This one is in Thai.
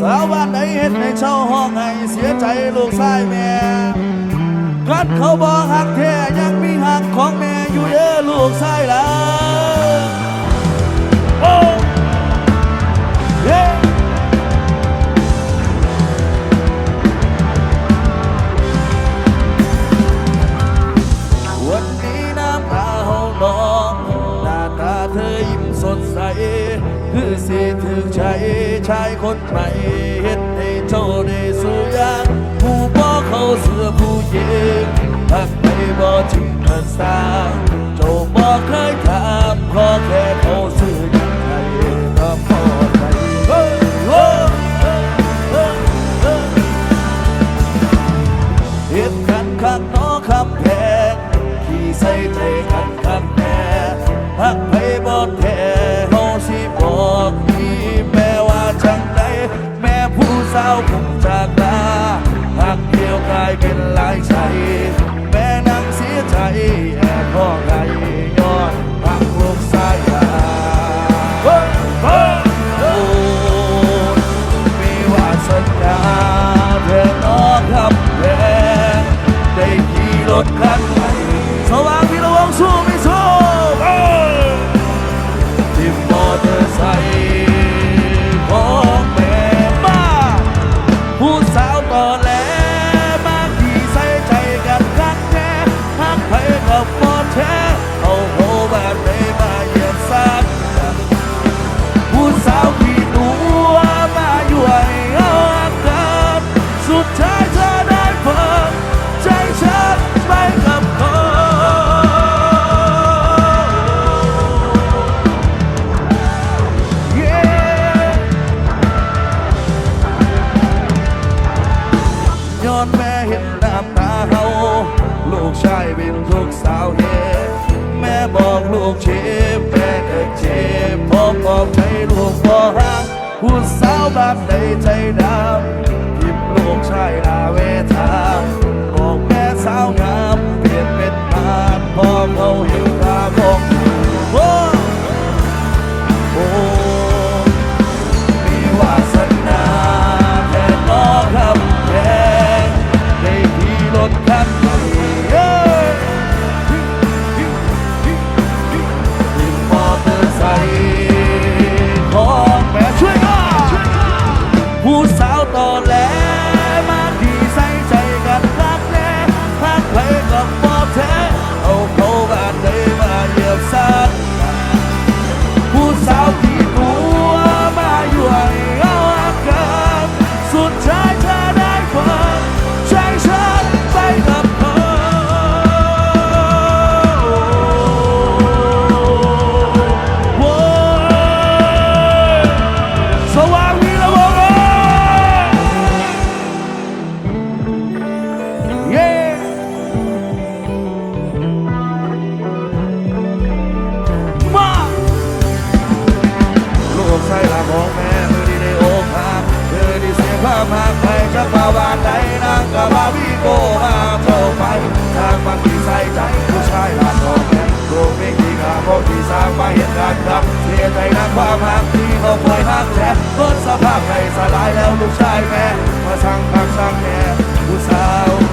สาวบ้านไหนเห็นในเช่าห้องไห้เสียใจลูกชายแม่กัดเขาบอกหักแท้ยังมีหักของแม่อยู่เด้อลูกชายล่ะโอ้เย้วันนี้น้ำตาเฮาน้องหน้าตาเธอยิ้มสดใส คือสิถึงใจ ชายคนใหม่เห็ดให้เจ้าได้สูยางผู้บอเขาเสือผู้หญิงหักไปบ่จริงกันสร้างเจ้า สาวคงจากลาหักเดียวกลายเป็นหลายใจแม่นั่งเสียใจแอบพ่อไงย้อนหักลูกสายยาเฮ้ยเฮ้ยโอ้มีวาสนาเธอน้องคำแพงได้ขี่รถคัน กไปกับปอแท้เอาโหแบบไหนมาเหยียบซักผู้สาวขี่ตัวมาอยู่ให้เบอกลูกเชฟแม่ก็เจ็บพอบอกใจลูกบ่ฮักผู้สาวบ้านใดใจดำทิมลูกชายลาเวทาามหากใครจะป่าวานใดนางกับบาวีโกมาเท่าไปทางบางที่ใส่ใจผู้ชายลานทองแดงโลูกไม่ดีกาพวกที่สร้างมาเห็นการณ์ครับเสียใจนักความหักที่เขาคอยหักแท้ลดสภาพใจสลายแล้วลูกชายแม่มาสั่งพักสั่งแม่ผู้สาว